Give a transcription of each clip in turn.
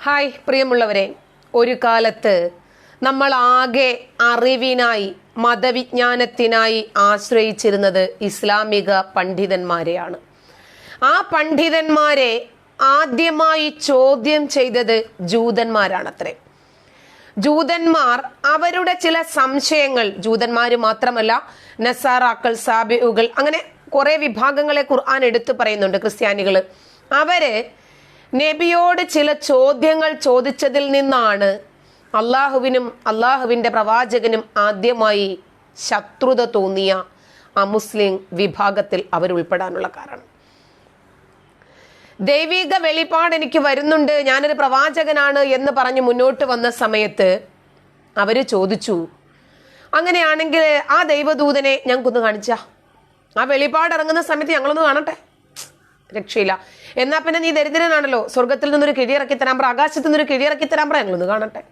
Hi പ്രിയമുള്ളവരെ. ഒരു കാലത്ത് നമ്മൾ ആകെ അറിവിനായി മതവിജ്ഞാനത്തിനായി ആശ്രയിച്ചിരുന്നത് ഇസ്ലാമിക പണ്ഡിതന്മാരെയാണ്. ആ പണ്ഡിതന്മാരെ ആദ്യമായി ചോദ്യം ചെയ്തത് ജൂതന്മാരാണത്രേ. ജൂതന്മാർ അവരുടെ ചില സംശയങ്ങൾ ജൂതന്മാർ മാത്രമല്ല നസാറാക്കൾ സാബിയുകൾ അങ്ങനെ കുറെ വിഭാഗങ്ങളെ ഖുർആൻ എടുത്തു പറയുന്നുണ്ട് ക്രിസ്ത്യാനികൾ അവർ നബിയോട് ചില ചോദ്യങ്ങൾ ചോദിച്ചതിൽ നിന്നാണ് അള്ളാഹുവിനും അള്ളാഹുവിന്റെ പ്രവാചകനും ആദ്യമായി ശത്രുത തോന്നിയ ആ മുസ്ലിം വിഭാഗത്തിൽ അവരുൾപ്പെടാനുള്ള കാരണം. ദൈവിക വെളിപ്പാട് എനിക്ക് വരുന്നുണ്ട് ഞാനൊരു പ്രവാചകനാണ് എന്ന് പറഞ്ഞ് മുന്നോട്ട് വന്ന സമയത്ത് അവർ ചോദിച്ചു അങ്ങനെയാണെങ്കിൽ ആ ദൈവദൂതനെ ഞങ്ങൾക്കൊന്ന് കാണിച്ച? ആ വെളിപ്പാട് ഇറങ്ങുന്ന സമയത്ത് ഞങ്ങളൊന്ന് കാണട്ടെ? രക്ഷയില്ല. എന്നാ പിന്നെ നീ ദരിദ്രനാണല്ലോ. സ്വർഗത്തിൽ നിന്നൊരു കിഴിയിറക്കി തരാൻ പറ. ആകാശത്തു നിന്നൊരു കിഴിയിറക്കി തരാൻ പറ. ഞങ്ങളൊന്ന് കാണട്ടെ.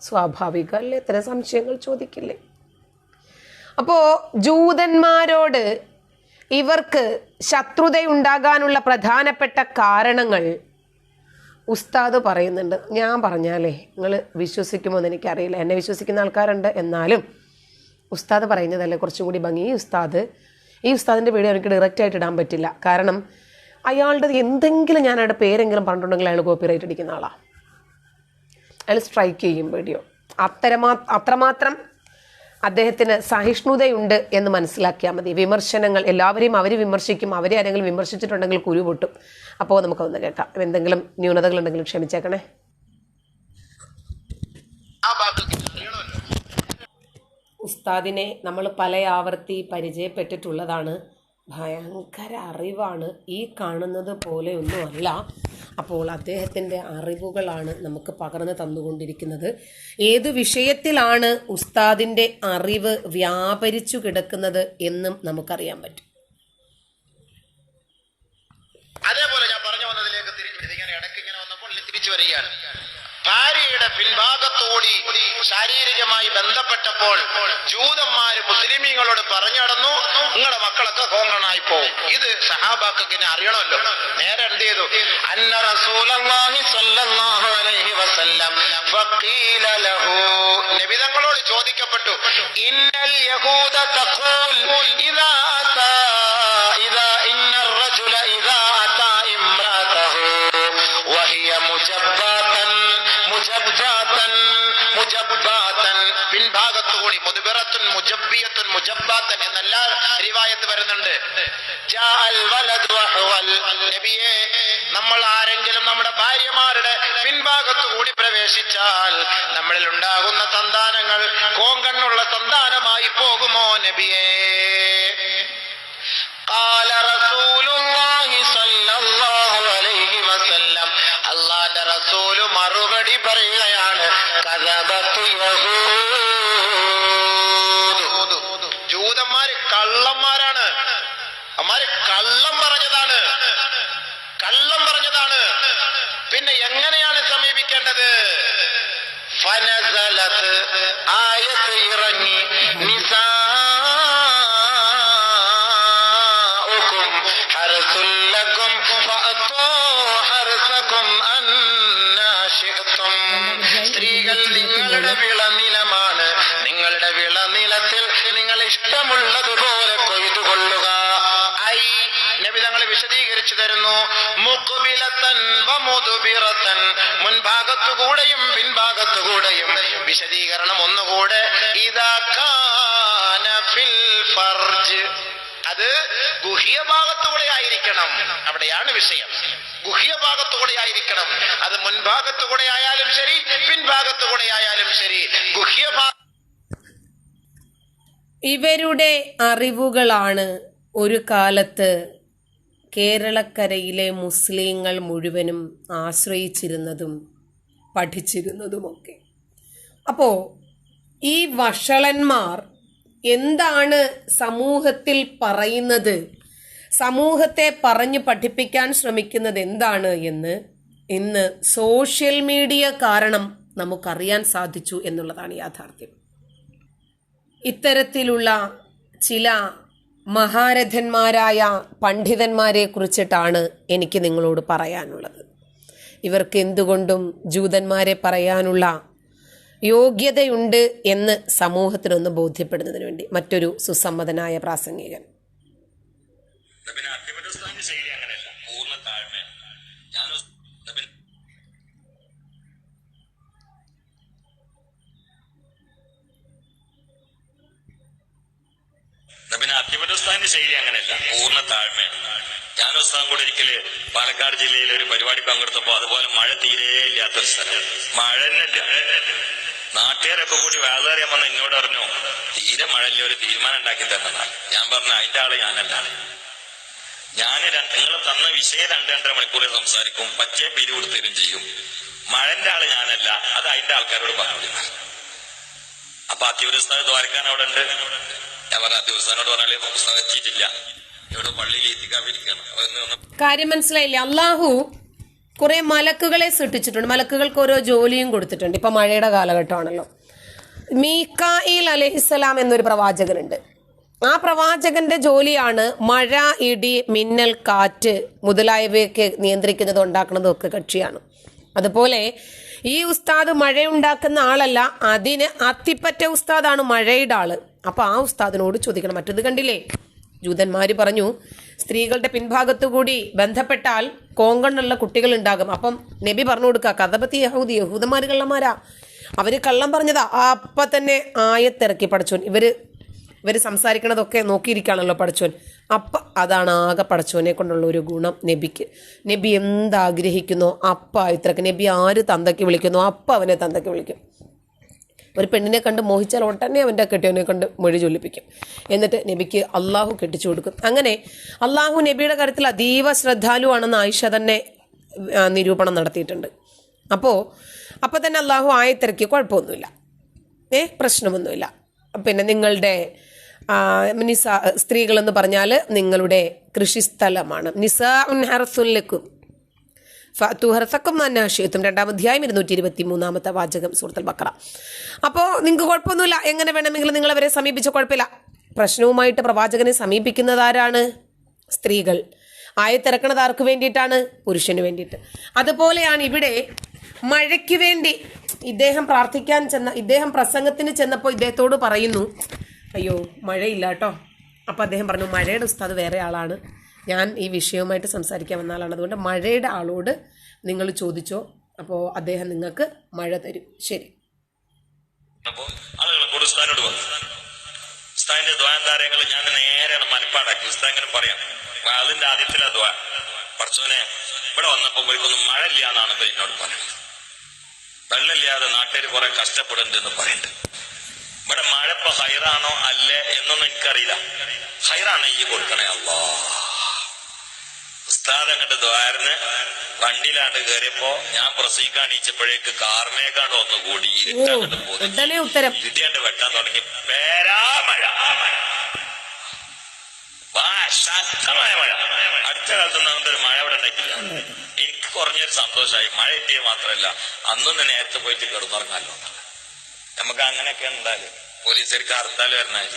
സ്വാഭാവിക അല്ലേ ഇത്തരം സംശയങ്ങൾ ചോദിക്കില്ലേ? അപ്പോ ജൂതന്മാരോട് ഇവർക്ക് ശത്രുതയുണ്ടാകാനുള്ള പ്രധാനപ്പെട്ട കാരണങ്ങൾ ഉസ്താദ് പറയുന്നുണ്ട്. ഞാൻ പറഞ്ഞാലേ നിങ്ങൾ വിശ്വസിക്കുമോ എന്ന് എനിക്കറിയില്ല. എന്നെ വിശ്വസിക്കുന്ന ആൾക്കാരുണ്ട്. എന്നാലും ഉസ്താദ് പറയുന്നതല്ലേ? കുറച്ചും കൂടി ഭംഗി. ഈ ഉസ്താദ് ഈ ഉസ്താദിന്റെ വീഡിയോ എനിക്ക് ഡയറക്റ്റായിട്ട് ഇടാൻ പറ്റില്ല. കാരണം അയാളുടെ എന്തെങ്കിലും ഞാൻ അയാളുടെ പേരെങ്കിലും പറഞ്ഞിട്ടുണ്ടെങ്കിൽ അയാൾ കോപ്പിറൈറ്റ് അടിക്കുന്ന ആളാണ് അയാൾ സ്ട്രൈക്ക് ചെയ്യും വീഡിയോ അത്തരമാ അത്രമാത്രം അദ്ദേഹത്തിന് സഹിഷ്ണുതയുണ്ട് എന്ന് മനസ്സിലാക്കിയാൽ മതി. വിമർശനങ്ങൾ എല്ലാവരെയും അവർ വിമർശിക്കും അവരെ ആരെങ്കിലും വിമർശിച്ചിട്ടുണ്ടെങ്കിൽ കുരു പൊട്ടും. അപ്പോൾ നമുക്കൊന്ന് കേൾക്കാം. എന്തെങ്കിലും ന്യൂനതകളുണ്ടെങ്കിലും ക്ഷമിച്ചേക്കണേ. ഉസ്താദിനെ നമ്മൾ പല ആവർത്തി പരിചയപ്പെട്ടിട്ടുള്ളതാണ്. ഭയങ്കര അറിവാണ് ഈ കാണുന്നത് പോലെ പോലെയൊന്നുമല്ല. അപ്പോൾ അദ്ദേഹത്തിന്റെ അറിവുകളാണ് നമുക്ക് പകർന്നു തന്നുകൊണ്ടിരിക്കുന്നത്. ഏത് വിഷയത്തിലാണ് ഉസ്താദിന്റെ അറിവ് വ്യാപരിച്ചു കിടക്കുന്നത് എന്നും നമുക്കറിയാൻ പറ്റും. അതേപോലെ ഞാൻ പറഞ്ഞു വന്നതിലേക്ക് തിരിച്ചു ഇടയ്ക്ക് ഇങ്ങനെ വന്നപ്പോൾ തിരിച്ചു വരികയാണ്. ഭാര്യയുടെ പിൻഭാഗത്തോടി ശാരീരികമായി ബന്ധപ്പെട്ടപ്പോൾ ജൂതന്മാര് മുസ്ലിമീങ്ങളോട് പറഞ്ഞടന്നു നിങ്ങളുടെ മക്കളൊക്കെ കോങ്കണായി പോകും ഇത് സഹാബാക്ക് അറിയണമല്ലോ. നേരെ എന്ത് ചെയ്തു? അന്ന റസൂലി അലൈഹി വസല്ലം നബിതങ്ങളോട് ചോദിക്കപ്പെട്ടു ഇന്നൽ യഹൂദ തഖൂൽ ഇദാ ഇദാ ഇന്നർ റജുല ഇദാ അതാ ഇംറാതഹു വഹിയ മുജബ്ബ مجباتا مجباتا പിൻഭാഗത്തുകൂടി മുതുബിറത്തുൻ മുജബ്ബിയത്തുൻ മുജബ്ബാത്തൻ എന്നെല്ലാ റിവായത്ത് വരുന്നുണ്ട് ജാഅൽ വലദു അഹ്വൽ. നബിയെ നമ്മൾ ആരെങ്കിലും നമ്മുടെ ഭാര്യമാരുടെ പിൻഭാഗത്തു കൂടി പ്രവേശിച്ചാൽ നമ്മളിൽ ഉണ്ടാകുന്ന സന്താനങ്ങൾ കോങ്കണ്ണുള്ള സന്താനമായി പോകുമോ നബിയേ قال رسول الله صلى الله عليه وسلم അള്ളാന്റെ റസൂൽ മറുപടി പറയുകയാണ്. ജൂതന്മാര് കള്ളന്മാരാണ്. അമ്മാര് കള്ളം പറഞ്ഞതാണ്. കള്ളം പറഞ്ഞതാണ്. പിന്നെ എങ്ങനെയാണ് സമീപിക്കേണ്ടത്? ഫനസലത്ത് ആയത്ത് ഇറങ്ങി. നിങ്ങളുടെ വിളനിലമാണ്. നിങ്ങളുടെ വിളനിലത്തിൽ നിങ്ങൾ ഇഷ്ടമുള്ളതുപോലെ കൊയ്തുകൊള്ളുക. ഐ നബി തങ്ങൾ വിശദീകരിച്ചു തരുന്നു. മുക്കുബിലത്തൻ വമുതുബിറത്തൻ മുൻഭാഗത്തുകൂടെയും പിൻഭാഗത്തുകൂടെയും. വിശദീകരണം ഒന്നുകൂടെ. ഇതാ കാന ഫിൽ ഫർജ്. അത് ഗുഹ്യ ഭാഗത്തുകൂടെ ആയിരിക്കണം. അവിടെയാണ് വിഷയം. ഗുഹ്യ ഭാഗത്തുകൂടെ ആയിരിക്കണം അത് മുൻഭാഗത്തുകൂടെ ആയാലും ശരി പിൻഭാഗത്തുകൂടെ ആയാലും ശരി. ഗുഹ്യഭാഗ ഇവരുടെ അറിവുകളാണ് ഒരു കാലത്ത് കേരളക്കരയിലെ മുസ്ലിങ്ങൾ മുഴുവനും ആശ്രയിച്ചിരുന്നതും പഠിച്ചിരുന്നതുമൊക്കെ. അപ്പോൾ ഈ വഷളന്മാർ എന്താണ് സമൂഹത്തിൽ പറയുന്നത്? സമൂഹത്തെ പറഞ്ഞു പഠിപ്പിക്കാൻ ശ്രമിക്കുന്നത് എന്താണ് എന്ന് ഇന്ന് സോഷ്യൽ മീഡിയ കാരണം നമുക്കറിയാൻ സാധിച്ചു എന്നുള്ളതാണ് യാഥാർത്ഥ്യം. ഇത്തരത്തിലുള്ള ചില മഹാരഥന്മാരായ പണ്ഡിതന്മാരെ കുറിച്ചിട്ടാണ് എനിക്ക് നിങ്ങളോട് പറയാനുള്ളത്. ഇവർക്ക് എന്തുകൊണ്ടും ജൂതന്മാരെ പറയാനുള്ള യോഗ്യതയുണ്ട് എന്ന് സമൂഹത്തിനൊന്ന് ബോധ്യപ്പെടുന്നതിന് വേണ്ടി മറ്റൊരു സുസമ്മതനായ പ്രാസംഗികൻ പിന്നെ അത്തിപുരസ്ഥാന്റെ ശൈലി അങ്ങനെയല്ല പൂർണ താഴ്മയാണ് ഞാൻ പിന്നെ അത്തിപുരസ്ഥാന്റെ അങ്ങനെയല്ല പൂർണ താഴ്മയാണ്. ഞാൻ സ്ഥലം കൂടെ ഒരിക്കൽ പാലക്കാട് ജില്ലയിൽ ഒരു പരിപാടി പങ്കെടുത്തപ്പോ അതുപോലെ മഴ തീരെ ഇല്ലാത്തൊരു സ്ഥലമാണ് മഴ തന്നെയില്ല. നാട്ടുകാരൊക്കെ കൂടി വേദറിയാൻ വന്ന് എന്നോട് പറഞ്ഞു തീരെ മഴയില്ല ഒരു തീരുമാനം ഉണ്ടാക്കി തരണം. ഞാൻ പറഞ്ഞു അതിന്റെ ആൾ ഞാനല്ല. ഞാൻ നിങ്ങൾ തന്ന വിഷയം രണ്ട് രണ്ടര മണിക്കൂറിൽ സംസാരിക്കും പച്ചയെ പിരി കൊടുത്തരും ചെയ്യും. മഴന്റെ ആൾ ഞാനല്ല അത് അതിന്റെ ആൾക്കാരോട് പറഞ്ഞു അപ്പൊ അത്യൂരസ്ഥ ദ്വാരക്കാൻ അവിടെ ഉണ്ട്. ഞാൻ പറഞ്ഞ അത്യുസ്ഥാനോട് പറഞ്ഞാലേ പുസ്തകം എത്തിയിട്ടില്ല ഇവിടെ പള്ളിയിൽ എത്തിക്കാതിരിക്കണം അതൊന്ന് കാര്യം മനസ്സിലായില്ലേ? അള്ളാഹു കുറെ മലക്കുകളെ സൃഷ്ടിച്ചിട്ടുണ്ട്. മലക്കുകൾക്ക് ഓരോ ജോലിയും കൊടുത്തിട്ടുണ്ട്. ഇപ്പൊ മഴയുടെ കാലഘട്ടമാണല്ലോ. മീക്കായിൽ അലഹിസ്സലാം എന്നൊരു പ്രവാചകനുണ്ട്. ആ പ്രവാചകന്റെ ജോലിയാണ് മഴ ഇടി മിന്നൽ കാറ്റ് മുതലായവയൊക്കെ നിയന്ത്രിക്കുന്നതും ഉണ്ടാക്കുന്നതും ഒക്കെ കക്ഷിയാണ്. അതുപോലെ ഈ ഉസ്താദ് മഴയുണ്ടാക്കുന്ന ആളല്ല അതിന് അത്തിപ്പറ്റ ഉസ്താദാണ് മഴയുടെ ആൾ. അപ്പൊ ആ ഉസ്താദിനോട് ചോദിക്കണം മറ്റത് കണ്ടില്ലേ? ജൂതന്മാര് പറഞ്ഞു സ്ത്രീകളുടെ പിൻഭാഗത്തു കൂടി ബന്ധപ്പെട്ടാൽ കോങ്കണ്ണുള്ള കുട്ടികൾ ഉണ്ടാകും അപ്പം നബി പറഞ്ഞു കൊടുക്കുക കഥപത്തി യഹൂദി യഹൂദന്മാര് കള്ളന്മാരാ. അവർ കള്ളം പറഞ്ഞതാ അപ്പൊ തന്നെ ആയത്തിറക്കി പഠിച്ചോൻ. ഇവർ ഇവർ സംസാരിക്കണതൊക്കെ നോക്കിയിരിക്കുകയാണല്ലോ പടച്ചോൻ അപ്പം അതാണ് ആകെ പടച്ചോനെ കൊണ്ടുള്ള ഒരു ഗുണം നബിക്ക്. നബി എന്താഗ്രഹിക്കുന്നോ? അപ്പ ഇത്രക്ക്. നബി ആര് തന്തയ്ക്ക് വിളിക്കുന്നു? അപ്പ അവനെ തന്തയ്ക്ക് വിളിക്കും. ഒരു പെണ്ണിനെ കണ്ട് മോഹിച്ചാൽ ഉടനെ അവന്റെ കെട്ടിയവനെ കണ്ട് മൊഴി ചൊല്ലിപ്പിക്കും. എന്നിട്ട് നബിക്ക് അള്ളാഹു കെട്ടിച്ചു കൊടുക്കും. അങ്ങനെ അള്ളാഹു നബിയുടെ കാര്യത്തിൽ അതീവ ശ്രദ്ധാലുവാണെന്ന് ആയിഷ തന്നെ നിരൂപണം നടത്തിയിട്ടുണ്ട്. അപ്പോൾ അപ്പോൾ തന്നെ അള്ളാഹു ആയത്തിറക്കി കുഴപ്പമൊന്നുമില്ല. ഏ പ്രശ്നമൊന്നുമില്ല. പിന്നെ നിങ്ങളുടെ നിസ സ്ത്രീകളെന്ന് പറഞ്ഞാൽ നിങ്ങളുടെ കൃഷിസ്ഥലമാണ്. നിസ ഉൻ ഹർസുല്ലക്കും ഫത്തുഹർസക്കും അന്നാശയത്തും രണ്ടാം അധ്യായം ഇരുന്നൂറ്റി ഇരുപത്തി മൂന്നാമത്തെ വാചകം സുഹൃത്തുൽ ബക്കറ അപ്പോൾ നിങ്ങൾക്ക് കുഴപ്പമൊന്നുമില്ല. എങ്ങനെ വേണമെങ്കിലും നിങ്ങൾ അവരെ സമീപിച്ച കുഴപ്പമില്ല. പ്രശ്നവുമായിട്ട് പ്രവാചകനെ സമീപിക്കുന്നത് ആരാണ്? സ്ത്രീകൾ. ആയത്തിറക്കണത് ആർക്ക് വേണ്ടിയിട്ടാണ്? പുരുഷന് വേണ്ടിയിട്ട്. അതുപോലെയാണ് ഇവിടെ മഴയ്ക്ക് വേണ്ടി ഇദ്ദേഹം പ്രാർത്ഥിക്കാൻ ചെന്ന ഇദ്ദേഹം പ്രസംഗത്തിന് ചെന്നപ്പോൾ ഇദ്ദേഹത്തോട് പറയുന്നു അയ്യോ മഴയില്ല കേട്ടോ. അപ്പോൾ അദ്ദേഹം പറഞ്ഞു മഴയുടെ ഉസ്താദ് വേറെ ആളാണ്. ഞാൻ ഈ വിഷയവുമായിട്ട് സംസാരിക്കാൻ വന്ന ആളാണ്. അതുകൊണ്ട് മഴയുടെ ആളോട് നിങ്ങൾ ചോദിച്ചോ. അപ്പോൾ അദ്ദേഹം നിങ്ങൾക്ക് മഴ തരും. ശരി. അപ്പോൾ ആളുകൾ കൂടെ ഉസ്താനോട് വന്നു ഉസ്താദിന്റെ ദ്വാന്താരങ്ങൾ ഞാൻ നേരെയാണ് മനപ്പാടാക്കി. ഉസ്താൻ ഇങ്ങനെ പറയാം അതിന്റെ ആദ്യത്തിലെ ദ്വാ. പറച്ചോനെ ഇവിടെ വന്നപ്പോ ഇവർക്കൊന്നും മഴ ഇല്ല എന്നാണ് എന്നോട് പറയുന്നത് വെള്ളമില്ലാതെ നാട്ടുകാർ കുറെ കഷ്ടപ്പെടുന്നുണ്ട് എന്ന് പറയുന്നുണ്ട് ഇവിടെ മഴ ഇപ്പൊ ഹൈറാണോ അല്ലേ എന്നൊന്നും എനിക്കറിയില്ല ഹൈറാണ് ഈ കൊടുക്കണേ. അല്ലാ ഉസ്താദ് അങ്ങോട്ട് ദ്വാരന് വണ്ടിയിലാണ്ട് കയറിയപ്പോ ഞാൻ പ്രസവിക്കാൻ ഈച്ചപ്പോഴേക്ക് കാർമേഘാണ്ട് ഒന്ന് കൂടി ഇടിയാണ്ട് വെട്ടാൻ തുടങ്ങി. പേരാമഴ ശക്തമായ മഴ. അടുത്ത കാലത്തൊന്നും അങ്ങനത്തെ ഒരു മഴ ഇവിടെ ഉണ്ടായിട്ടില്ല. എനിക്ക് കുറഞ്ഞൊരു സന്തോഷമായി. മഴ കിട്ടിയത് മാത്രമല്ല അന്നൊന്ന് നേരത്തെ പോയിട്ട് കിടന്നുറങ്ങാലോ. നമുക്ക് അങ്ങനെയൊക്കെ ഉണ്ടാൽ പോലീസുകാർക്ക് ഹർത്താൽ വരണായി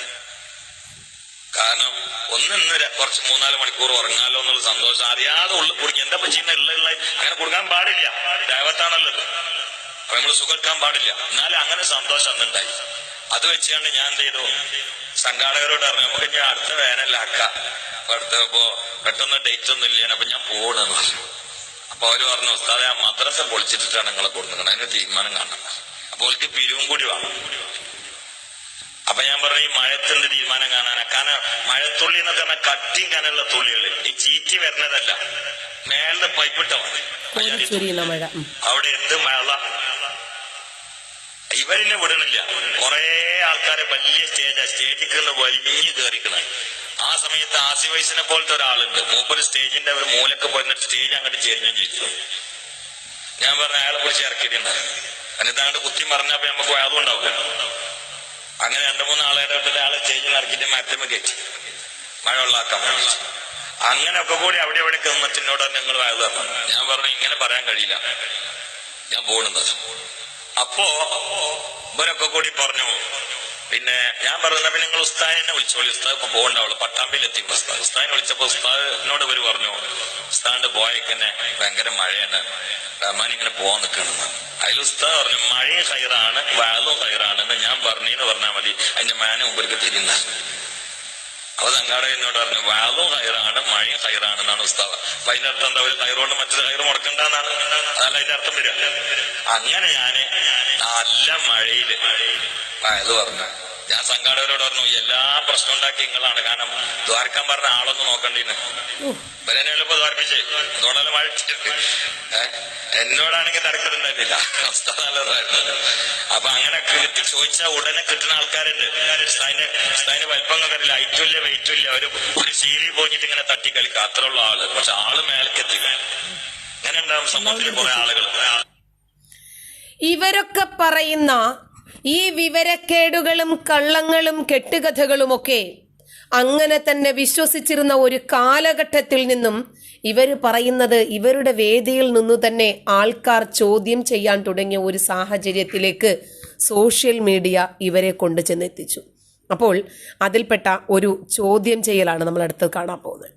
കാരണം ഒന്നിന്ന് കുറച്ച് മൂന്നാൽ മണിക്കൂർ ഉറങ്ങാലോ എന്നുള്ള സന്തോഷം. അറിയാതെ ഉള്ളിൽ കുടിക്കും എന്താ ചെയ്യുന്ന? ഉള്ള ഉള്ള അങ്ങനെ കൊടുക്കാൻ പാടില്ല. ദൈവത്താണല്ലോ. അപ്പൊ നമ്മൾ സുഖക്കാൻ പാടില്ല. എന്നാലും അങ്ങനെ സന്തോഷം അന്നുണ്ടായി. അത് വെച്ചാണ് ഞാൻ എന്ത് ചെയ്തു? സംഘാടകരോട് പറഞ്ഞു നമുക്ക് ഇനി അടുത്ത വേനലാക്കാം അപ്പൊ അടുത്ത ഇപ്പോ പെട്ടെന്ന് ഡേറ്റ് ഒന്നും ഇല്ല. അപ്പൊ ഞാൻ പോകണെന്ന് പറഞ്ഞു. അപ്പൊ അവർ പറഞ്ഞു ഉസ്താദെ ആ മദ്രസ പൊളിച്ചിട്ടിട്ടാണ് നിങ്ങളെ കൊടുക്കുന്നത് അതിന് തീരുമാനം കാണണം. അപ്പൊ അവർക്ക് പിരിവും കൂടി വേണം. അപ്പൊ ഞാൻ പറഞ്ഞു ഈ മഴത്തിന്റെ തീരുമാനം കാണാനാ. കാരണം മഴത്തുള്ളി എന്നൊക്കെ പറഞ്ഞാൽ കട്ടിയും കനുള്ള തുള്ളികൾ. ഈ ചീറ്റി വരുന്നതല്ല. മേളിൽ പൈപ്പിട്ട മതി. അവിടെ എന്ത് മഴ? ഇവരിനെ വിടണില്ല. കൊറേ ആൾക്കാരെ വലിയ സ്റ്റേജാ സ്റ്റേജിൽ വലിയ കയറിക്കണ ആ സമയത്ത് ആസി വയസ്സിനെ പോലത്തെ ഒരാളുണ്ട്. മൂപ്പര് സ്റ്റേജിന്റെ ഒരു മൂലക്ക് പോയിട്ട് സ്റ്റേജ് അങ്ങോട്ട് ചേരുകയും ചെയ്തു. ഞാൻ പറഞ്ഞ അയാളെ പിടിച്ച് ഇറക്കിയിട്ടുണ്ട്. എന്നിട്ട് അങ്ങോട്ട് കുത്തി മറിഞ്ഞപ്പോ നമുക്ക് അതും ഉണ്ടാവില്ല. അങ്ങനെ രണ്ടു മൂന്ന് ആളെ ഇടപെട്ടിട്ട് ആളെ സ്റ്റേജിൽ ഇറക്കിയിട്ട് മരത്തമ്മ കയറ്റി. മഴ വെള്ളാക്കാൻ വേണ്ടി അങ്ങനെ ഒക്കെ കൂടി അവിടെ എവിടെ കിന്നിട്ടിനോട് ഞങ്ങൾ വയത് തന്നു ഞാൻ പറഞ്ഞു ഇങ്ങനെ പറയാൻ കഴിയില്ല. ഞാൻ പോണുന്നത്. അപ്പോ ഇവരൊക്കെ കൂടി പറഞ്ഞു പിന്നെ ഞാൻ പറയുന്ന പിന്നെ നിങ്ങൾ ഉസ്താദിനെ വിളിച്ചോളി ഉസ്താദ് ഇപ്പൊ പോകണ്ടാവുള്ളൂ പട്ടാമ്പിയിൽ എത്തി ഉസ്താദ്. ഉസ്താദിനെ വിളിച്ചപ്പോ ഉസ്താദിനോട് ഇവർ പറഞ്ഞു ഉസ്താദിന്റെ ബോയൊക്കെ ഭയങ്കര മഴയാണ്. റഹ്മാൻ ഇങ്ങനെ പോവാൻ നിൽക്കണം അതിൽ ഉസ്താദ് പറഞ്ഞു മഴയും ഹൈറാണ് വാലും കയറാണ് എന്ന് ഞാൻ പറഞ്ഞെന്ന് പറഞ്ഞാൽ മതി. അതിന്റെ മാന മുമ്പിലേക്ക് തിരിയുന്ന അപ്പൊ തങ്ങാടെ എന്നോട് പറഞ്ഞു വാലും ഹൈറാണ് മഴയും ഹൈറാണ് എന്നാണ് ഉസ്താവ്. അപ്പൊ അതിന്റെ അർത്ഥം എന്താ? ഒരു ഹൈറുകൊണ്ട് മറ്റൊരു ഹൈർ മുടക്കണ്ടെന്നാണ്. അതല്ല അതിന്റെ അർത്ഥം വരിക. അങ്ങനെ ഞാൻ നല്ല മഴയിൽ വയത് പറഞ്ഞു ഞാൻ സംഘാടകരോട് പറഞ്ഞു എല്ലാ പ്രശ്നം ഉണ്ടാക്കി നിങ്ങളാണ്. കാരണം ദ്വാരക്കാൻ പറഞ്ഞ ആളൊന്നും നോക്കണ്ടീന്ന്. ഇവരെന്നെ എളുപ്പം ദ്വാരിപ്പിച്ചേ. അതുകൊണ്ടല്ല മഴ എന്നോടാണെങ്കിൽ തിരക്കുന്നുണ്ടായിരുന്നില്ല അവസ്ഥ നല്ലതായിരുന്നു. അപ്പൊ അങ്ങനെ കിട്ടി ചോദിച്ചാൽ ഉടനെ കിട്ടുന്ന ആൾക്കാരുണ്ട്. ഉസ്താദിന് ഉസ്താദിന് വലിപ്പം നോക്കാറില്ല ഹൈറ്റും ഇല്ല വെയിറ്റും ഇല്ല. ഒരു ഒരു ശീലി പോയിട്ട് ഇങ്ങനെ തട്ടി കളിക്കുക അത്രയുള്ള ആൾ. പക്ഷെ ആൾ മേലക്കെത്തി അങ്ങനെ ഉണ്ടാവും സമൂഹത്തിൽ കുറെ ആളുകൾ ഇവരൊക്കെ പറയുന്ന ഈ വിവരക്കേടുകളും കള്ളങ്ങളും കെട്ടുകഥകളുമൊക്കെ അങ്ങനെ തന്നെ വിശ്വസിച്ചിരുന്ന ഒരു കാലഘട്ടത്തിൽ നിന്നും ഇവർ പറയുന്നത് ഇവരുടെ വേദിയിൽ നിന്നു തന്നെ ആൾക്കാർ ചോദ്യം ചെയ്യാൻ തുടങ്ങിയ ഒരു സാഹചര്യത്തിലേക്ക് സോഷ്യൽ മീഡിയ ഇവരെ കൊണ്ടു ചെന്നെത്തിച്ചു അപ്പോൾ അതിൽപ്പെട്ട ഒരു ചോദ്യം ചെയ്യലാണ് നമ്മൾ അടുത്ത് കാണാൻ പോകുന്നത്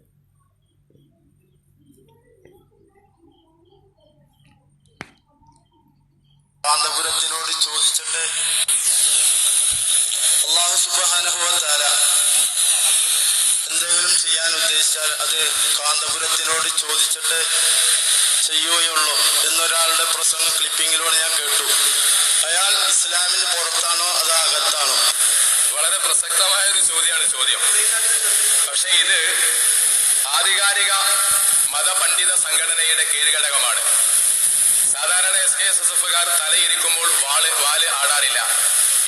കാന്തപുരത്തിനോട് ചോദിച്ചിട്ട് അള്ളാഹു സുബാനുഭവത്താല എന്തെങ്കിലും ചെയ്യാൻ ഉദ്ദേശിച്ചാൽ അത് കാന്തപുരത്തിനോട് ചോദിച്ചിട്ട് ചെയ്യുകയുള്ളൂ എന്നൊരാളുടെ പ്രസംഗ ക്ലിപ്പിങ്ങിലൂടെ ഞാൻ കേട്ടു. അയാൾ ഇസ്ലാമിന് പുറത്താണോ അതോ അകത്താണോ? വളരെ പ്രസക്തമായ ഒരു ചോദ്യമാണ് ചോദ്യം. പക്ഷേ ഇത് ആധികാരിക മതപണ്ഡിത സംഘടനയുടെ കീഴ്ഘടകമാണ്. സാധാരണ എസ് കെ എസ് എസ് എഫുകാർ തലയിരിക്കുമ്പോൾ വാൾ വാൽ ആടാറില്ല.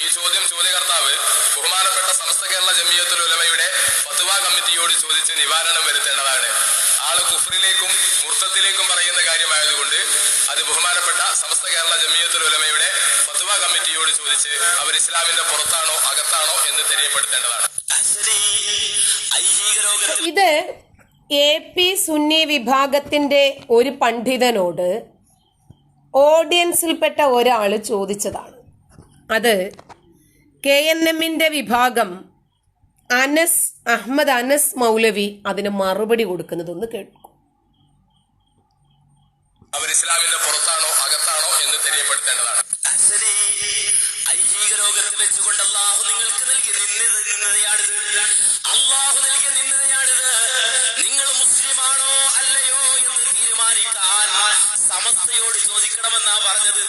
ഈ ചോദ്യം ചോദ്യകർത്താവ് ബഹുമാനപ്പെട്ട സമസ്ത കേരള ജമിയത്തുൽ ഉലമയുടെ ഫത്വ കമ്മിറ്റിയോട് ചോദിച്ച് നിവാരണം വരുത്തേണ്ടതാണ്. ആൾ കുഫറിലേക്കും മുർത്തത്തിലേക്കും പറയുന്ന കാര്യമായതുകൊണ്ട് അത് ബഹുമാനപ്പെട്ട സമസ്ത കേരള ജമിയത്തുൽ ഉലമയുടെ ഫത്വ കമ്മിറ്റിയോട് ചോദിച്ച് അവർ ഇസ്ലാമിന്റെ പുറത്താണോ അകത്താണോ എന്ന് തെரியപ്പെടുത്തേണ്ടതാണ് ഇത് എ പി സുന്നി വിഭാഗത്തിന്റെ ഒരു പണ്ഡിതനോട് ഓഡിയൻസിൽപ്പെട്ട ഒരാൾ ചോദിച്ചതാണ്. അത് കെ എൻ എമ്മിന്റെ വിഭാഗം അനസ് അഹമ്മദ് അനസ് മൗലവി അതിന് മറുപടി കൊടുക്കുന്നതൊന്ന് കേൾക്കും അവർ ഇസ്ലാമിന്റെ പുറത്താണോ അകത്താണോ എന്ന് തെரியപ്പെടുത്തേണ്ടതാണ് ഐഹിക ലോകത്ത് വെച്ചുകൊണ്ട് അള്ളാഹു നിങ്ങൾക്ക് നൽകി നിന്നത നിന്നതയാണിത് അള്ളാഹു നൽകിയ സമസ്തയോട് ചോദിക്കണമെന്നാ പറഞ്ഞത്.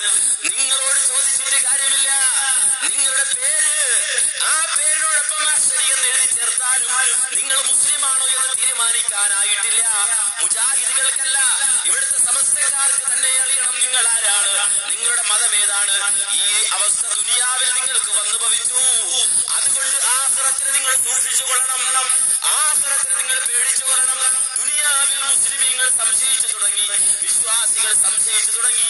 നിങ്ങളോട് ചോദിച്ചിട്ട് കാര്യമില്ല. നിങ്ങളുടെ പേര് ആ അശ്വരി ചേർത്താലും നിങ്ങൾ മുസ്ലിമാണോ എന്ന് തീരുമാനിക്കാനായിട്ടില്ല. മുജാഹിദികൾക്കല്ല. ഇവിടുത്തെ സമസ്തക്കാർക്ക് തന്നെ അറിയണം നിങ്ങൾ ആരാണ്. നിങ്ങളുടെ മതം ഏതാണ്? ഈ അവസ്ഥ ദുനിയാവിൽ നിങ്ങൾക്ക് വന്നു ഭവിച്ചു. അതുകൊണ്ട് ആഹ്റത്തിന് നിങ്ങൾ സൂക്ഷിച്ചു കൊള്ളണം. ആഹ്റത്തിന് നിങ്ങൾ പേടിച്ചു കൊള്ളണം. ദുനിയാവിൽ മുസ്ലിമീങ്ങൾ സംശയിച്ചു തുടങ്ങി. വിശ്വാസികൾ സംശയിച്ചു തുടങ്ങി.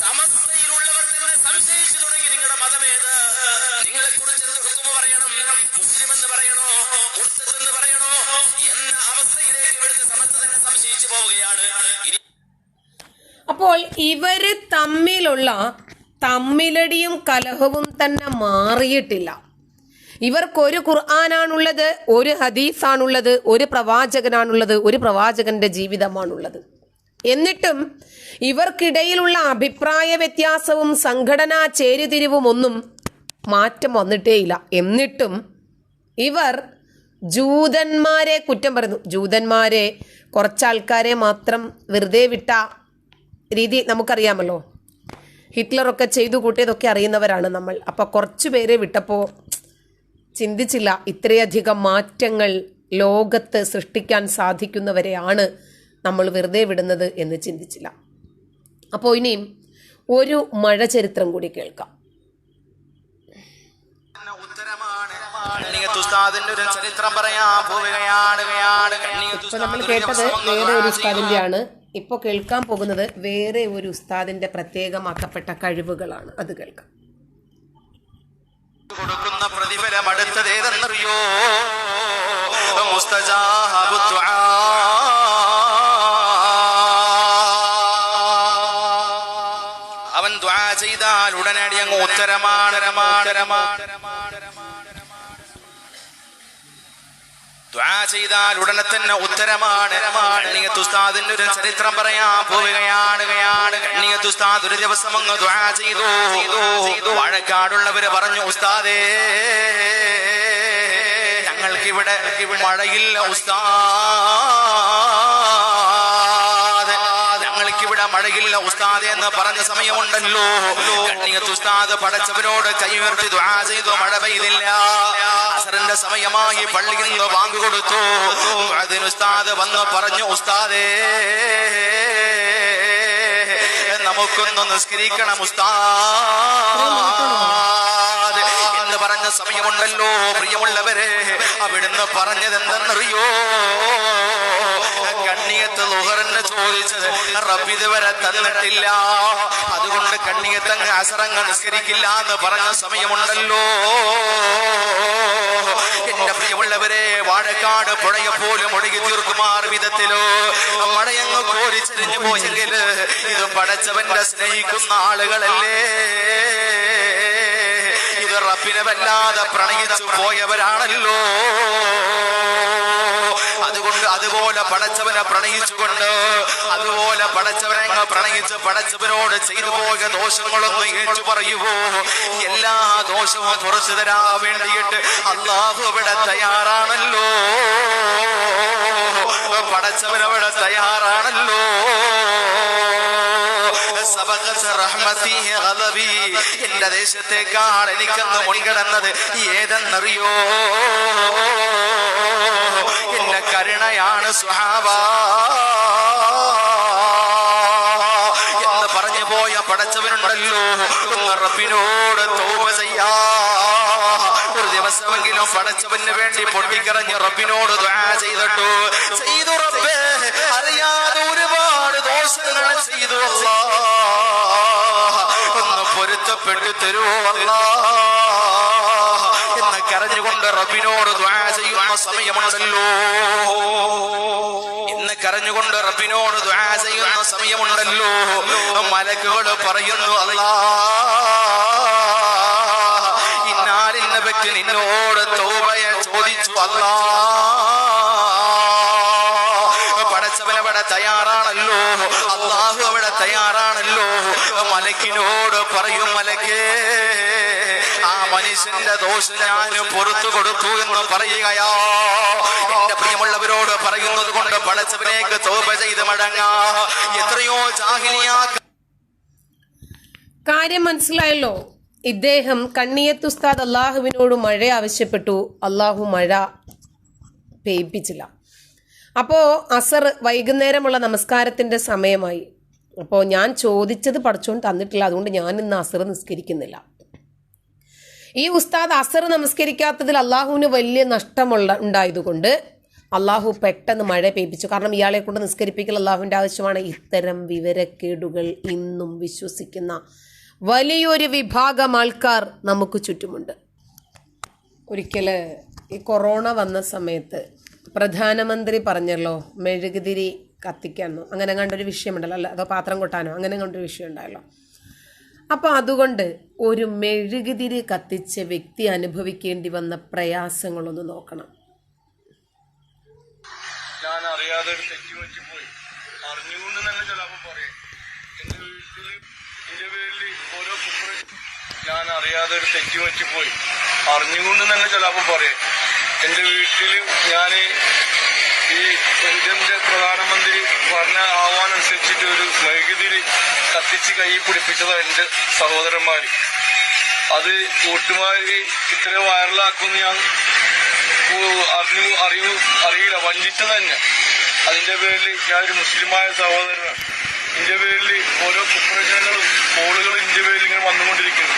സമസ്തയിലുള്ളവർ തന്നെ സംശയിച്ചു തുടങ്ങി നിങ്ങളുടെ മതമേത് നിങ്ങളെ കുറിച്ച് മുസ്ലിം എന്ന് പറയണോ എന്ന് പറയണോ? എന്ന അവസ്ഥയിലേക്ക് ഇവിടുത്തെ സമത്വ തന്നെ സംശയിച്ചു പോവുകയാണ്. അപ്പോൾ ഇവർ തമ്മിലുള്ള തമ്മിലടിയും കലഹവും തന്നെ മാറിയിട്ടില്ല. ഇവർക്കൊരു ഖുർആാനാണുള്ളത് ഒരു ഹദീസാണുള്ളത് ഒരു പ്രവാചകനാണുള്ളത് ഒരു പ്രവാചകന്റെ ജീവിതമാണുള്ളത്. എന്നിട്ടും ഇവർക്കിടയിലുള്ള അഭിപ്രായ വ്യത്യാസവും സംഘടനാ ചേരിതിരിവും ഒന്നും മാറ്റം വന്നിട്ടേയില്ല. എന്നിട്ടും ഇവർ ജൂതന്മാരെ കുറ്റം പറയുന്നു. ജൂതന്മാരെ കുറച്ചാൾക്കാരെ മാത്രം വെറുതെ വിട്ട രീതി നമുക്കറിയാമല്ലോ. ഹിറ്റ്ലറൊക്കെ ചെയ്തു കൂട്ടിയതൊക്കെ അറിയുന്നവരാണ് നമ്മൾ. അപ്പോൾ കുറച്ചു പേരെ വിട്ടപ്പോൾ ചിന്തിച്ചില്ല ഇത്രയധികം മാറ്റങ്ങൾ ലോകത്ത് സൃഷ്ടിക്കാൻ സാധിക്കുന്നവരെയാണ് നമ്മൾ വെറുതെ വിടുന്നത് എന്ന് ചിന്തിച്ചില്ല. അപ്പോൾ ഇനിയും ഒരു മഴ ചരിത്രം കൂടി കേൾക്കാം കണ്ണിയത്ത് ഉസ്താദിന്റെ ഒരു ചരിത്രം പറയാൻ പോവുകയാണ് കണ്ണിയത്ത് ഇപ്പൊ നമ്മൾ കേട്ടത് വേറെ ഒരു ഉസ്താദിന്റെയാണ്. ഇപ്പോൾ കേൾക്കാൻ പോകുന്നത് വേറെ ഒരു ഉസ്താദിന്റെ പ്രത്യേകമാക്കപ്പെട്ട കഴിവുകളാണ്. അത് കേൾക്കാം. കൊടുക്കുന്ന പ്രതിഫലം അടുത്തത് ഏതെന്നറിയോ. അവൻ ദ്വാ ചെയ്താൽ ഉടനടി അങ്ങ് ഉത്തരമാണ് ഉത്തരമാണ്. ദ്വാ ചെയ്താൽ ഉടനെ തന്നെ ഉത്തരമാണ്. ഉസ്താദിന്റെ ഒരു ചരിത്രം പറയാൻ പോവുകയാണ്. ഉസ്താദ് ഒരു ദിവസം അങ്ങ് ദ്വാ ചെയ്തു. വാഴക്കാടുള്ളവര് പറഞ്ഞു ഉസ്താദേ ഞങ്ങൾക്ക് ഇവിടെ മഴയില്ല ഉസ്താദ്. ഞങ്ങൾക്കിവിടെ മഴയില്ല ഉസ്താദ് എന്ന് പറഞ്ഞ സമയമുണ്ടല്ലോ. ഉസ്താദ് പടച്ചവരോട് ഉയർത്തി ദ്വാ ചെയ്തു. മഴ പെയ്തില്ല. സമയമായി പള്ളിയിൽ നിന്ന് വാങ്ങു കൊടുത്തു. അതിന് ഉസ്താദ് വന്ന് പറഞ്ഞു ഉസ്താദേ നമുക്കൊന്ന് നിസ്കരിക്കണം എന്ന് പറഞ്ഞ സമയമുണ്ടല്ലോ. പ്രിയമുള്ളവരെ അവിടുന്ന് പറഞ്ഞത് എന്തെന്നറിയോ കണ്ണിയത്ത് ലുഹറിന് ചോദിച്ചത് റബ്ബ് ഇതുവരെ തന്നിട്ടില്ല. അതുകൊണ്ട് കണ്ണിയത്തങ്ങ് അസറങ്ങ് നിസ്കരിക്കില്ല എന്ന് പറഞ്ഞ സമയമുണ്ടല്ലോ. എന്റെ പ്രിയമുള്ളവരെ വാഴക്കാട് പുഴയ പോലും ഒഴുകി തീർക്കുമാർ വിധത്തിലോ. മഴയങ്ങ് കോരിച്ചെരിഞ്ഞു പോയെങ്കിൽ ഇത് പടച്ചവന്റെ സ്നേഹിക്കുന്ന ആളുകളല്ലേ. റബ്ബിനെ വല്ലാതെ പ്രണയിച്ചു പോയവരാണല്ലോ. അതുകൊണ്ട് അതുപോലെ പടച്ചവനെ പ്രണയിച്ചുകൊണ്ട് അതുപോലെ പടച്ചവനെ പ്രണയിച്ച് പടച്ചവനോട് ചെയ്തു പോയ ദോഷങ്ങളൊന്നും ഏറ്റു പറയുവോ? എല്ലാ ദോഷവും തുറച്ചു തരാൻ വേണ്ടിയിട്ട് അള്ളാഹു ഇവിടെ തയ്യാറാണല്ലോ. പടച്ചവനവിടെ തയ്യാറാണല്ലോ. എന്റെ ദേശത്തേക്കാൾ എനിക്കന്ന് മുൻകിടന്നത് ഏതെന്നറിയോ? എന്റെ കരുണയാണ് സുഹാബ. എന്ന് പറഞ്ഞു പോയ പടച്ചവനുണ്ടല്ലോ. ഒന്ന് റബ്ബിനോട് തോപ ചെയ്യാ. ഒരു ദിവസമെങ്കിലും പടച്ചവന് വേണ്ടി പൊട്ടിക്കറഞ്ഞ് റബ്ബിനോട് ദുആ ചെയ്തിട്ടു. ചെയ്തു റബ്ബേ അറിയാതെ ഒരുപാട് ദോഷങ്ങൾ ചെയ്തു അല്ലാ ഒന്ന് തരുവല്ല എന്ന് കരഞ്ഞുകൊണ്ട് റബിനോട് ചെയ്യുന്ന സമയമുണ്ടല്ലോ. ഇന്ന് കരഞ്ഞുകൊണ്ട് റബിനോട് ചെയ്യുന്ന സമയമുണ്ടല്ലോ. മലക്കുകൾ പറയുന്നു അല്ലാ ഇന്നാലിന്ന വ്യക്തി നിന്നോട് തോബയ ചോദിച്ചു അല്ലാ പടച്ചവനവിടെ തയ്യാറാണല്ലോ. മലക്കിനോട് പറയും മലക്കേ ആ മനുഷ്യന്റെ ദോഷം ഞാൻ പുറത്തു കൊടുത്തു എന്ന് പറയുകയോ. എന്റെ പ്രിയമുള്ളവരോട് പറയുന്നത് കൊണ്ട് പടച്ചവനേക്ക് തോപ ചെയ്ത് മടങ്ങാ. എത്രയോ ജാഹിനിയാ കാര്യം മനസ്സിലായല്ലോ? ഇദ്ദേഹം കണ്ണിയത്ത് ഉസ്താദ് അള്ളാഹുവിനോട് മഴ ആവശ്യപ്പെട്ടു. അള്ളാഹു മഴ പെയ്പ്പിച്ചില്ല അപ്പോൾ അസർ വൈകുന്നേരമുള്ള നമസ്കാരത്തിന്റെ സമയമായി. അപ്പോൾ ഞാൻ ചോദിച്ചത് പഠിച്ചുകൊണ്ട് തന്നിട്ടില്ല. അതുകൊണ്ട് ഞാൻ ഇന്ന് അസർ നിസ്കരിക്കുന്നില്ല. ഈ ഉസ്താദ് അസർ നമസ്കരിക്കാത്തതിൽ അള്ളാഹുവിന് വലിയ നഷ്ടമുള്ള ഉണ്ടായതുകൊണ്ട് അള്ളാഹു പെട്ടെന്ന് മഴ പെയ്പ്പിച്ചു കാരണം ഇയാളെ കൊണ്ട് നിസ്കരിപ്പിക്കൽ അള്ളാഹുവിന്റെ ആവശ്യമാണ്. ഇത്തരം വിവരക്കേടുകൾ ഇന്നും വിശ്വസിക്കുന്ന വലിയൊരു വിഭാഗം ആൾക്കാർ നമുക്ക് ചുറ്റുമുണ്ട്. ഒരിക്കൽ ഈ കൊറോണ വന്ന സമയത്ത് പ്രധാനമന്ത്രി പറഞ്ഞല്ലോ മെഴുകുതിരി കത്തിക്കാനോ അങ്ങനെ കണ്ടൊരു വിഷയമുണ്ടല്ലോ അല്ല അതോ പാത്രം കൊട്ടാനോ അങ്ങനെ കണ്ടൊരു വിഷയം ഉണ്ടായല്ലോ അപ്പോൾ അതുകൊണ്ട് ഒരു മെഴുകുതിരി കത്തിച്ച വ്യക്തി അനുഭവിക്കേണ്ടി വന്ന പ്രയാസങ്ങളൊന്ന് നോക്കണം. ഞാൻ അറിയാതെ ഒരു തെറ്റ് പോയി അറിഞ്ഞുകൊണ്ട് തന്നെ ചിലപ്പോൾ പറയും. എന്റെ വീട്ടിൽ പേരിൽ ഓരോ കുപ്പറ ഞാൻ അറിയാതെ ഒരു തെറ്റ് പോയി അറിഞ്ഞുകൊണ്ട് തന്നെ ചിലപ്പോൾ പറയും. എന്റെ വീട്ടിൽ ഞാൻ ഈ ഇന്ത്യന്റെ പ്രധാനമന്ത്രി പറഞ്ഞ ആഹ്വാനനുസരിച്ചിട്ട് ഒരു മെഴുകുതിരി കത്തിച്ച് കൈ പിടിപ്പിച്ചതാണ് എന്റെ സഹോദരന്മാർ അത് കൂട്ടുമാര് ഇത്ര വൈറലാക്കുമെന്ന് ഞാൻ അറിഞ്ഞു അറിവ് അറിയില്ല. വഞ്ചിച്ചത് തന്നെ. അതിന്റെ പേരിൽ ഞാനൊരു മുസ്ലിമായ സഹോദരനാണ്. ഇതിന്റെ പേരിൽ ഓരോ കുപ്രചനങ്ങളും കോളുകളും ഇതിന്റെ പേരിൽ ഇങ്ങനെ വന്നുകൊണ്ടിരിക്കുന്നു.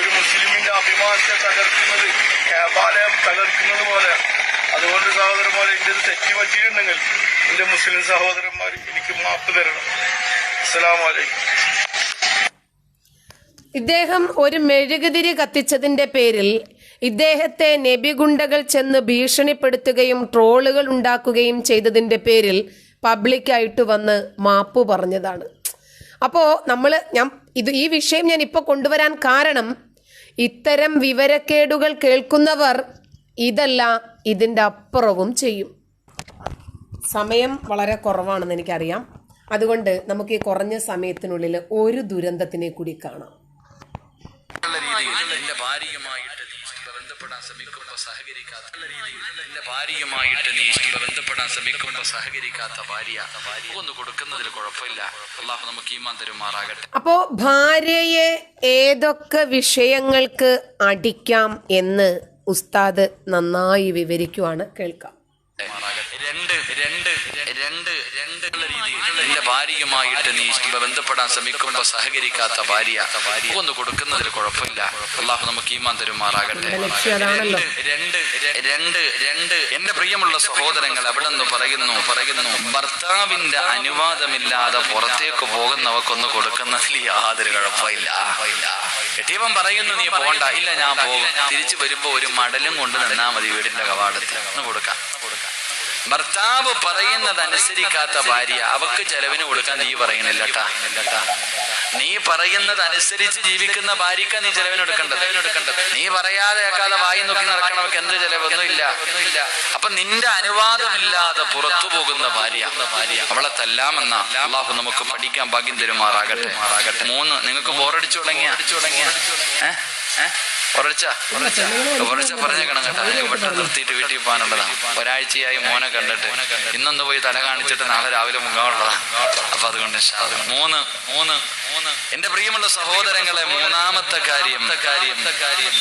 ഒരു മുസ്ലിമിന്റെ അഭിമാനത്തെ തകർക്കുന്നത് കേബാലയം തകർക്കുന്നത് പോലെ അതുകൊണ്ട് സഹോദരന്മാരെ എന്റെ തെറ്റി പറ്റിയിട്ടുണ്ടെങ്കിൽ എന്റെ മുസ്ലിം സഹോദരന്മാർ എനിക്ക് മാപ്പ് തരണം. അസ്സലാമലൈക്കും. ഇദ്ദേഹം ഒരു മെഴുകുതിരി കത്തിച്ചതിന്റെ പേരിൽ ഇദ്ദേഹത്തെ നബിഗുണ്ടകൾ ചെന്ന് ഭീഷണിപ്പെടുത്തുകയും ട്രോളുകൾ ഉണ്ടാക്കുകയും ചെയ്തതിന്റെ പേരിൽ പബ്ലിക്കായിട്ട് വന്ന് മാപ്പ് പറഞ്ഞതാണ്. അപ്പോൾ നമ്മൾ ഞാൻ ഇത് ഈ വിഷയം ഞാൻ ഇപ്പോൾ കൊണ്ടുവരാൻ കാരണം ഇത്തരം വിവരക്കേടുകൾ കേൾക്കുന്നവർ ഇതല്ല ഇതിന്റെ അപ്പുറവും ചെയ്യും. സമയം വളരെ കുറവാണെന്ന് എനിക്കറിയാം. അതുകൊണ്ട് നമുക്ക് ഈ കുറഞ്ഞ സമയത്തിനുള്ളിൽ ഒരു ദുരന്തത്തിനെ കൂടി കാണാം. എന്റെ ഭാര്യയുമായിട്ട് നീ ബന്ധപ്പെടാൻ ശ്രമിക്കുമ്പോൾ സഹകരിക്കാത്ത എന്റെ ഭാര്യയുമായിട്ട് നീ ബന്ധപ്പെടാൻ ശ്രമിക്കുമ്പോൾ സഹകരിക്കാത്ത ഭാര്യ ഒന്ന് കൊടുക്കുന്നതിൽ കുഴപ്പമില്ല. അള്ളാഹു നമുക്ക് ഈമാൻ തരുമാറാകട്ടെ. അപ്പോൾ ഭാര്യയെ ഏതൊക്കെ വിഷയങ്ങൾക്ക് അടിക്കാം എന്ന് ഉസ്താദ് നന്നായി വിവരിക്കുവാണ് കേൾക്കാം. രണ്ട് രണ്ട് രണ്ട് രണ്ട് ഭാര്യയുമായിട്ട് നീ ബന്ധപ്പെടാൻ ശ്രമിക്കുമ്പോൾ സഹകരിക്കാത്ത ഭാര്യ ഒന്ന് കൊടുക്കുന്നതിൽ കുഴപ്പമില്ല. അള്ളാഹു നമുക്ക് ഈമാൻ തരുമാറാകട്ടെ. രണ്ട് രണ്ട് രണ്ട്. എന്റെ പ്രിയമുള്ള സഹോദരങ്ങൾ അവിടെ നിന്ന് പറയുന്നു? പറയുന്നു ഭർത്താവിന്റെ അനുവാദമില്ലാതെ പുറത്തേക്ക് പോകുന്നവർക്കൊന്ന് കൊടുക്കുന്നതിൽ യാതൊരു കുഴപ്പമില്ല. കെട്ടിയവൻ പറയുന്നു നീ പോണ്ട. ഇല്ല ഞാൻ പോകും തിരിച്ചു വരുമ്പോ ഒരു മടലും കൊണ്ട് നിന്നാ മതി വീടിന്റെ കവാടത്തിൽ. ഒന്ന് കൊടുക്കാം. ഭർത്താവ് പറയുന്നത് അനുസരിക്കാത്ത ഭാര്യ അവക്ക് ചെലവിന് കൊടുക്കാൻ നീ പറയണില്ല. നീ പറയുന്നത് അനുസരിച്ച് ജീവിക്കുന്ന ഭാര്യക്ക നീ ചെലവിന് എടുക്കേണ്ടത് നീ പറയാതെ കേൾക്കാതെ വായി നോക്കി നടക്കണവർക്ക് എന്ത് ചെലവൊന്നും ഇല്ല ഒന്നുമില്ല അപ്പൊ നിന്റെ അനുവാദമില്ലാതെ പുറത്തു പോകുന്ന ഭാര്യ അവളെ തല്ലാമെന്ന അള്ളാഹു നമുക്ക് പഠിക്കാൻ ഭാഗ്യം തരുമാറാകട്ടെ. മാറാകട്ടെ മൂന്ന് നിങ്ങൾക്ക് ബോറടിച്ചു തുടങ്ങിയ അടിച്ചു തുടങ്ങിയ? ഏഹ് ഏഹ് ഉറച്ച ഉറച്ച ഉറച്ച പറഞ്ഞേക്കണം കേട്ടോ. അതിനെ പെട്ടെന്ന് നിർത്തിയിട്ട് വീട്ടിൽ പോകാനുള്ളതാണ് ഒരാഴ്ചയായി മോനെ കണ്ടിട്ട്. ഇന്നൊന്ന് പോയി തല കാണിച്ചിട്ട് നാളെ രാവിലെ മുങ്ങാനുള്ളതാ. അപ്പൊ അതുകൊണ്ട് മൂന്ന് മൂന്ന് മൂന്ന്. എന്റെ പ്രിയമുള്ള സഹോദരങ്ങളെ മൂന്നാമത്തെ കാര്യം കാര്യം കാര്യം.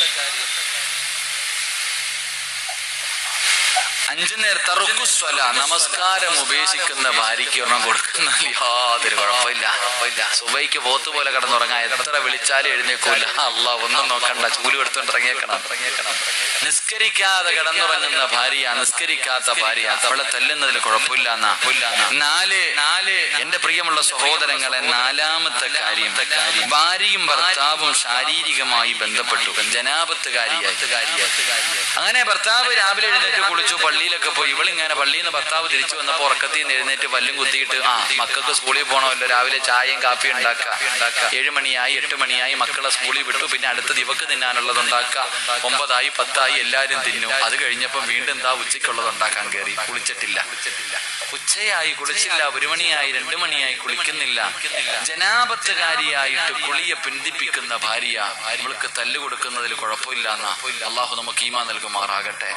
അഞ്ചു നേരത്തെ നമസ്കാരം ഉപേക്ഷിക്കുന്ന ഭാര്യയ്ക്ക് ഒരെണ്ണം കൊടുക്കുന്ന യാതൊരു കുഴപ്പമില്ല. കുഴപ്പമില്ല സുബൈക്ക് പോത്ത് പോലെ കിടന്നുറങ്ങാൻ എത്ര വിളിച്ചാലും എഴുന്നേക്കൂല. അല്ല ഒന്നും നോക്കണ്ട ചൂൽ എടുത്തോണ്ട് ഇറങ്ങിയേക്കണം. ഇറങ്ങിയേക്കണം നിസ്കരിക്കാതെ കിടന്നുറങ്ങുന്ന ഭാര്യ നിസ്കരിക്കാത്ത ഭാര്യ അവളെ തല്ലുന്നതിൽ കുഴപ്പമില്ല നാല് നാല് എന്റെ പ്രിയമുള്ള സഹോദരങ്ങളെ നാലാമത്തെ കാര്യം കാര്യം ഭാര്യയും ഭർത്താവും ശാരീരികമായി ബന്ധപ്പെട്ടു. ജനാപത്ത് കാര്യായി അങ്ങനെ ഭർത്താവ് രാവിലെ എഴുന്നേറ്റ് കുളിച്ചു പള്ളിയിലൊക്കെ പോയി. ഇവളിങ്ങനെ പള്ളിയിൽ നിന്ന് ഭർത്താവ് തിരിച്ചു വന്നപ്പോ ഉറക്കത്തിൽ നിന്ന് എഴുന്നേറ്റ് വല്ലും കുത്തിയിട്ട് ആ മക്കൾക്ക് സ്കൂളിൽ പോകണമല്ലോ രാവിലെ ചായയും കാപ്പിയും ഉണ്ടാക്കുക. ഉണ്ടാക്കുക മണിയായി എട്ട് മണിയായി മക്കളെ സ്കൂളിൽ വിട്ടു. പിന്നെ അടുത്ത ദിവക്ക് തിന്നാനുള്ളത് ഉണ്ടാക്കുക. ഒമ്പതായി പത്തായി എല്ലാരും തിന്നു. അത് കഴിഞ്ഞപ്പം വീണ്ടും എന്താ ഉച്ചയ്ക്കുള്ളത് ഉണ്ടാക്കാൻ കയറി കുളിച്ചിട്ടില്ല. ഉച്ചയായി കുളിച്ചില്ല. ഒരു മണിയായി രണ്ടു മണിയായി കുളിക്കുന്നില്ല. ജനാപത്തുകാരിയായിട്ട് കുളിയെ പിന്തിപ്പിക്കുന്ന ഭാര്യ നമ്മൾക്ക് തല്ലുകൊടുക്കുന്നതിൽ കുഴപ്പമില്ല എന്നാ അള്ളാഹു നമുക്ക് ഈമാ നൽകുമാറാകട്ടെ.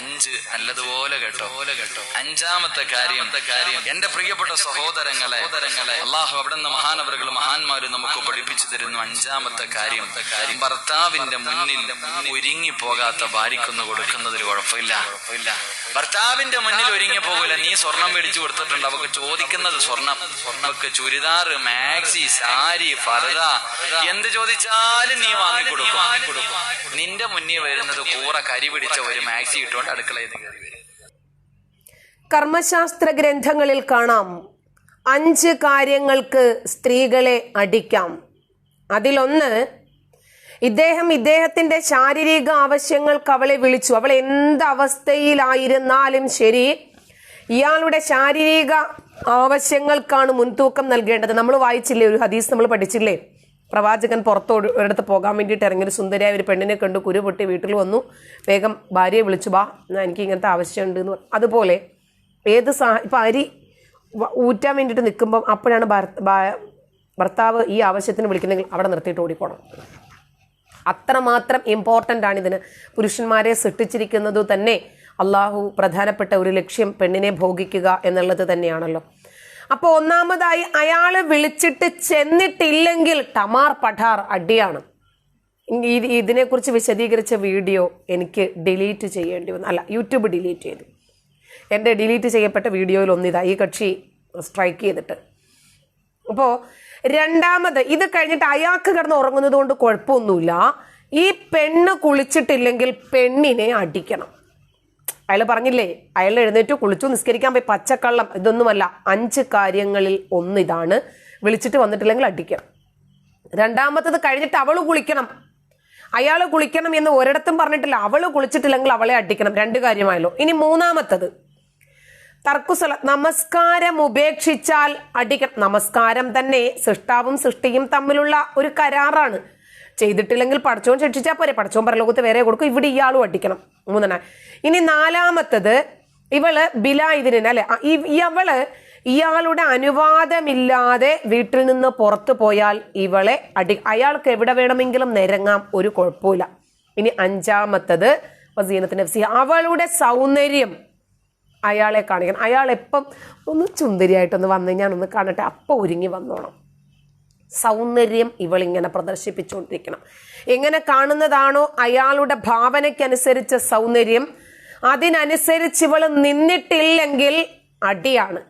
അഞ്ച് നല്ലതുപോലെ കേട്ടോ. കേട്ടോ. അഞ്ചാമത്തെ കാര്യം കാര്യം. എന്റെ പ്രിയപ്പെട്ട സഹോദരങ്ങളെ സഹോദരങ്ങളെ. അള്ളാഹു അവിടെ നിന്ന് മഹാനവറുകൾ മഹാന്മാര് നമുക്ക് പഠിപ്പിച്ചു തരുന്നു അഞ്ചാമത്തെ കാര്യം. കാര്യം. ഭർത്താവിന്റെ മുന്നിൽ ഒരുങ്ങി പോകാത്ത ഭാര്യക്കൊന്ന് കൊടുക്കുന്നതിൽ കുഴപ്പമില്ല കുഴപ്പമില്ല ഭർത്താവിന്റെ മുന്നിൽ ഒരുങ്ങി പോകില്ല നീ സ്വർണം മേടിച്ചു കൊടുത്തിട്ടുണ്ട്. അവക്ക് ചോദിക്കുന്നത് സ്വർണം. സ്വർണക്ക് ചുരിദാറ് മാക്സി സാരി ഫർദ. എന്ത് ചോദിച്ചാലും നീ വാങ്ങിക്കൊടുക്കും. നിന്റെ മുന്നിൽ വരുന്നത് കൂറ കരി പിടിച്ച ഒരു മാക്സി ഇട്ടുകൊണ്ട് അടുക്കളയിൽ നിന്ന് കയറി വരും. കർമ്മശാസ്ത്ര ഗ്രന്ഥങ്ങളിൽ കാണാം. അഞ്ച് കാര്യങ്ങൾക്ക് സ്ത്രീകളെ അടിക്കാം. അതിലൊന്ന് ഇദ്ദേഹം ഇദ്ദേഹത്തിന്റെ ശാരീരിക ആവശ്യങ്ങൾക്ക് അവളെ വിളിച്ചു. അവൾ എന്ത് അവസ്ഥയിലായിരുന്നാലും ശരി ഇയാളുടെ ശാരീരിക ആവശ്യങ്ങൾക്കാണ് മുൻതൂക്കം നൽകേണ്ടത്. നമ്മൾ വായിച്ചില്ലേ ഒരു ഹദീസ് നമ്മൾ പഠിച്ചില്ലേ? പ്രവാചകൻ പുറത്തോ ഒരിടത്ത് പോകാൻ വേണ്ടിയിട്ട് ഇറങ്ങിയ ഒരു സുന്ദരിയായ ഒരു പെണ്ണിനെ കണ്ടു കുരു പൊട്ടി വീട്ടിൽ വന്നു. വേഗം ഭാര്യയെ വിളിച്ചു ബാ എനിക്ക് ഇങ്ങനത്തെ ആവശ്യമുണ്ട് എന്ന് അതുപോലെ ഏത് സാ ഇപ്പം അരി ഊറ്റാൻ വേണ്ടിയിട്ട് നിൽക്കുമ്പം അപ്പോഴാണ് ഭർത്ത- ഭർത്താവ് ഈ ആവശ്യത്തിന് വിളിക്കുന്നെങ്കിൽ അവിടെ നിർത്തിയിട്ട് ഓടിപ്പോണം അത്രമാത്രം ഇമ്പോർട്ടന്റ് ആണ് ഇതിന്. പുരുഷന്മാരെ സൃഷ്ടിച്ചിരിക്കുന്നത് തന്നെ അള്ളാഹു പ്രധാനപ്പെട്ട ഒരു ലക്ഷ്യം പെണ്ണിനെ ഭോഗിക്കുക എന്നുള്ളത് തന്നെയാണല്ലോ. അപ്പോൾ ഒന്നാമതായി അയാൾ വിളിച്ചിട്ട് ചെന്നിട്ടില്ലെങ്കിൽ ടമാർ പഠാർ അടിയാണ്. ഇതിനെക്കുറിച്ച് വിശദീകരിച്ച വീഡിയോ എനിക്ക് ഡിലീറ്റ് ചെയ്യേണ്ടി വന്നു. അല്ല യൂട്യൂബ് ഡിലീറ്റ് ചെയ്തു. എന്റെ ഡിലീറ്റ് ചെയ്യപ്പെട്ട വീഡിയോയിൽ ഒന്നിതാ ഈ കക്ഷി സ്ട്രൈക്ക് ചെയ്തിട്ട്. അപ്പോൾ രണ്ടാമത് ഇത് കഴിഞ്ഞിട്ട് അയാൾക്ക് കിടന്ന് ഉറങ്ങുന്നത് കൊണ്ട് കുഴപ്പമൊന്നുമില്ല. ഈ പെണ്ണ് കുളിച്ചിട്ടില്ലെങ്കിൽ പെണ്ണിനെ അടിക്കണം. അയാൾ പറഞ്ഞില്ലേ അയാൾ എഴുന്നേറ്റ് കുളിച്ചു നിസ്കരിക്കാൻ പോയി പച്ചക്കള്ളം ഇതൊന്നുമല്ല അഞ്ച് കാര്യങ്ങളിൽ ഒന്ന് ഇതാണ് വിളിച്ചിട്ട് വന്നിട്ടില്ലെങ്കിൽ അടിക്കണം. രണ്ടാമത്തത് കഴിഞ്ഞിട്ട് അവൾ കുളിക്കണം. അയാൾ കുളിക്കണം എന്ന് ഒരിടത്തും പറഞ്ഞിട്ടില്ല. അവൾ കുളിച്ചിട്ടില്ലെങ്കിൽ അവളെ അടിക്കണം. രണ്ട് കാര്യമായല്ലോ. ഇനി മൂന്നാമത്തത്. തർക്കുസല നമസ്കാരം ഉപേക്ഷിച്ചാൽ അടിക്ക നമസ്കാരം തന്നെ സൃഷ്ടാവും സൃഷ്ടിയും തമ്മിലുള്ള ഒരു കരാറാണ്. ചെയ്തിട്ടില്ലെങ്കിൽ പഠിച്ചോൻ ശിക്ഷിച്ചാൽ പോരെ. പഠിച്ചോൻ പരലോകത്ത് വേറെ കൊടുക്കും. ഇവിടെ ഇയാളും അടിക്കണം. മൂന്നെണ്ണ. ഇനി നാലാമത്തത് ഇവൾ ബില ഇതിന് അല്ലെ അവൾ ഇയാളുടെ അനുവാദമില്ലാതെ വീട്ടിൽ നിന്ന് പുറത്തു പോയാൽ ഇവളെ അടി അയാൾക്ക് എവിടെ വേണമെങ്കിലും നിരങ്ങാം. ഒരു കുഴപ്പമില്ല ഇനി അഞ്ചാമത്തത് അവളുടെ സൗന്ദര്യം അയാളെ കാണിക്കണം. അയാൾ ഒന്ന് ചുന്ദരിയായിട്ടൊന്ന് വന്ന് ഞാനൊന്ന് കാണട്ടെ. അപ്പം ഒരുങ്ങി വന്നോണം. സൗന്ദര്യം ഇവളിങ്ങനെ പ്രദർശിപ്പിച്ചുകൊണ്ടിരിക്കണം എങ്ങനെ കാണുന്നതാണോ അയാളുടെ ഭാവനയ്ക്കനുസരിച്ച സൗന്ദര്യം. അതിനനുസരിച്ച് ഇവൾ നിന്നിട്ടില്ലെങ്കിൽ അടിയാണ്.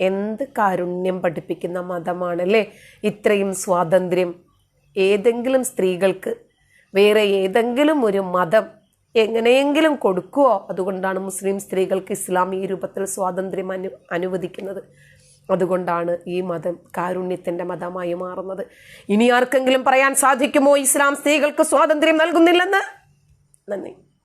എന്ത് കാരുണ്യം പഠിപ്പിക്കുന്ന മതമാണല്ലേ ഇത്രയും സ്വാതന്ത്ര്യം. ഏതെങ്കിലും സ്ത്രീകൾക്ക് വേറെ ഏതെങ്കിലും ഒരു മതം എങ്ങനെയെങ്കിലും കൊടുക്കുവോ? അതുകൊണ്ടാണ് മുസ്ലിം സ്ത്രീകൾക്ക് ഇസ്ലാം ഈ രൂപത്തിൽ സ്വാതന്ത്ര്യം അനു അനുവദിക്കുന്നത്. അതുകൊണ്ടാണ് ഈ മതം കാരുണ്യത്തിന്റെ മതമായി മാറുന്നത്. ഇനി ആർക്കെങ്കിലും പറയാൻ സാധിക്കുമോ? ഇസ്ലാം സ്ത്രീകൾക്ക് സ്വാതന്ത്ര്യം നൽകുന്നില്ലെന്ന്? നന്ദി.